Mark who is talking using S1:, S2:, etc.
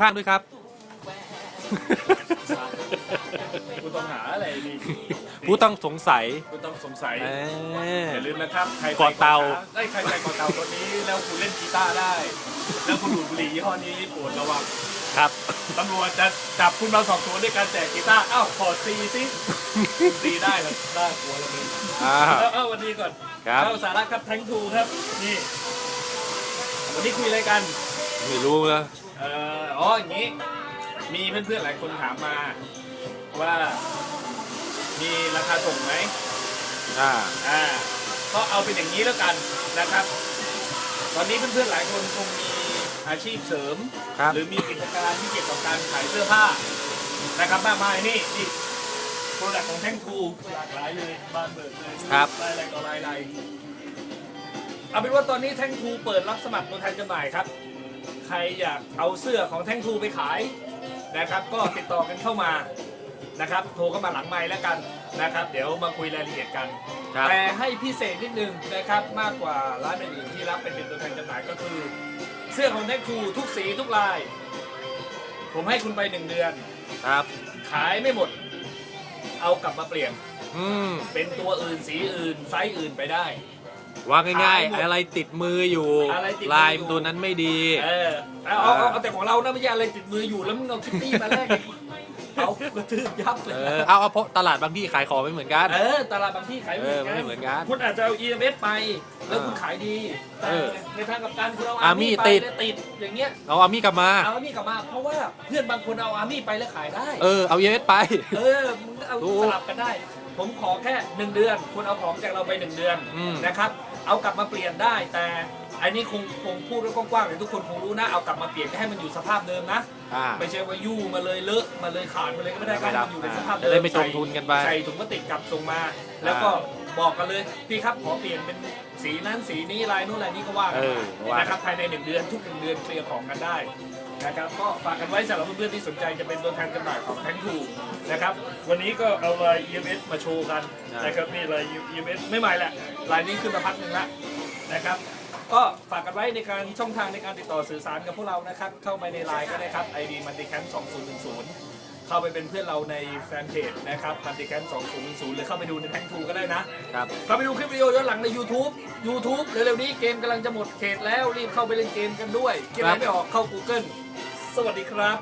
S1: ข้างด้วยครับ
S2: ผู้ต้องหาอะไรดี
S1: ผู้ต้องสงสัย
S2: ผู้ต้องสงสัย
S1: เออ
S2: อย่าลืมนะครับ ใคร
S1: เกาะเตา
S2: ไอ้ยใครใครเกาะเตาตัวนี้แล้วคุณเล่นกีตาร์ได้ แล้วคุณดูดบุหรี่ยี่ห้อนี้โปรดระวัง
S1: ครับ
S2: ตำรวจจะจับคุณมาสอบสวนด้วยการแจกกีตาร์อ้าวขอซีสิตีได้เหรอน่ากลัวแล้วมึง
S1: อ่า
S2: เอาเอาวันนี้ก่อน
S1: ครับ
S2: เข้าสาระครับแทงทูครับนี่วันนี้คุยอะไรกัน
S1: ไม่รู้แล้ว
S2: เอ่ออ๋ออย่างนี้ มีเพื่อนๆหลายคนถามมา ว่ามีราคาส่งไหม
S1: อ่า
S2: อ่าก็เอาเป็นอย่างนี้แล้วกันนะครับ ตอนนี้เพื่อนๆหลายคนคงมีอาชีพเสริม
S1: ครับ
S2: หรือมีกิจการที่เกี่ยวกับการขายเสื้อผ้านะครับมากมายนี่นี่โปรดักต์ของแท่งทูหลากหลายเลยบ้านเบิกเลย
S1: ครับ
S2: รายอะไรต่อรายอะไรเอาเป็นว่าตอนนี้แท่งทูเปิดรับสมัครตัวแทนจำหน่ายครับ ใครอยากเอาเสื้อของแท่งทูไปขายนะครับ ก็ติดต่อกันเข้ามานะครับ โทรเข้ามาหลังไมค์แล้วกันนะครับ เดี๋ยวมาคุยรายละเอียดกัน
S1: ครับ
S2: แต่ให้พิเศษนิดนึงนะครับมากกว่าร้านอื่นๆที่รับเป็นเป็นตัวแทนจำหน่ายก็คือ เสื้อของแท็กทูทุกสีทุกลาย ผมให้คุณไปหนึ่งเดือน
S1: ครับ
S2: ขายไม่หมด เอากลับมาเปลี่ยน
S1: อืม
S2: เป็นตัวอื่นสีอื่นไซส์อื่นไปได้
S1: ว่าง่าย
S2: ขายหมด
S1: ๆอะไรติดมืออยู่
S2: อะไรติดมืออยู่
S1: ลายตัวนั้นไม่ดี
S2: เออเอาเอาเอาเอาแต่ของเรานะไม่ใช่อะไรติดมืออยู่แล้วมึงเอาคิตตี้มาแลกเอากระทืบยับเลย
S1: เออเอาเอาเพราะตลาดบางที่ขายของไม่เหมือนกัน
S2: เออตลาดบางที่ขาย
S1: เออไม่เหมือนกัน
S2: คุณอาจจะเอา EMS ไป แล้วคุณ
S1: เออ
S2: ขายดีแต่
S1: เออ
S2: ในทางกลับการคุณเอา
S1: อา
S2: อา
S1: ร์มี่
S2: มี่ไป
S1: ติด
S2: แล้วติดอย่างเงี้ย
S1: เอาอามี่กลับมา
S2: เอาอามี่กลับมาเพราะว่าเพื่อนบางคนเอาอามี่ไปแล้วขายได้
S1: เออเอาเยสไป
S2: เออมึงเอา
S1: ถูก
S2: สลับกันได้ ผมขอแค่หนึ่งเดือน คุณเอาของจากเราไปหนึ่งเดือน
S1: อืม
S2: นะครับ เอากลับมาเปลี่ยนได้ แต่อันนี้คงคงพูดไว้กว้างๆเดี๋ยวทุกคนคงรู้นะ เอากลับมาเปลี่ยนก็ให้มันอยู่สภาพเดิมนะ
S1: อ่า
S2: ไม่ใช่ว่ายู่มาเลยเลอะมาเลยขาดมาเลยก็ไม่ได้ก็
S1: ไม่
S2: ให้
S1: ได้
S2: มันอยู่ในสภาพ
S1: จะ
S2: เดิม
S1: ได้ไม่จมทุนกันไป
S2: ใส่ถุงพลาสติกกลับส่งมา แล้วก็บอกกันเลยพี่ครับขอเปลี่ยนเป็นสีนั้นสีนี้ลายนู้นลายนี้ก็ว่ากัน
S1: เอ
S2: มา
S1: อว่า
S2: นะครับภายในหนึ่งเดือนทุกหนึ่งเดือนเคลียร์ของกันได้ นะครับก็ฝากกันไว้สำหรับเพื่อนๆที่สนใจจะเป็นตัวแทนจำหน่ายของแทงทูนะครับวันนี้ก็เอาลาย EMS มาโชว์กันนะครับนี่ลาย EMS ไม่ใหม่แหละลายนี้ขึ้นมาพักหนึ่งละนะครับก็ฝากกันไว้ในการช่องทางในการติดต่อสื่อสารกับพวกเรานะครับ เข้าไปในไลน์ก็ได้ครับ ID m u l t i c a m 2010 เข้าไปเป็นเพื่อนเราในแฟนเพจนะครับ m u l t i c a m 2010 หรือเข้าไปดูในแทงทูก็ได้นะ
S1: ครับ
S2: เข้าไปดูคลิปวิดีโอย้อนหลังใน YouTube YouTube เร็วๆนี้เกมกำลังจะหมดเขตแล้วรีบเข้าไปเล่นเกมกันด้วยเกมอะไรไม่ออกเข้า Google สวัสดีครับ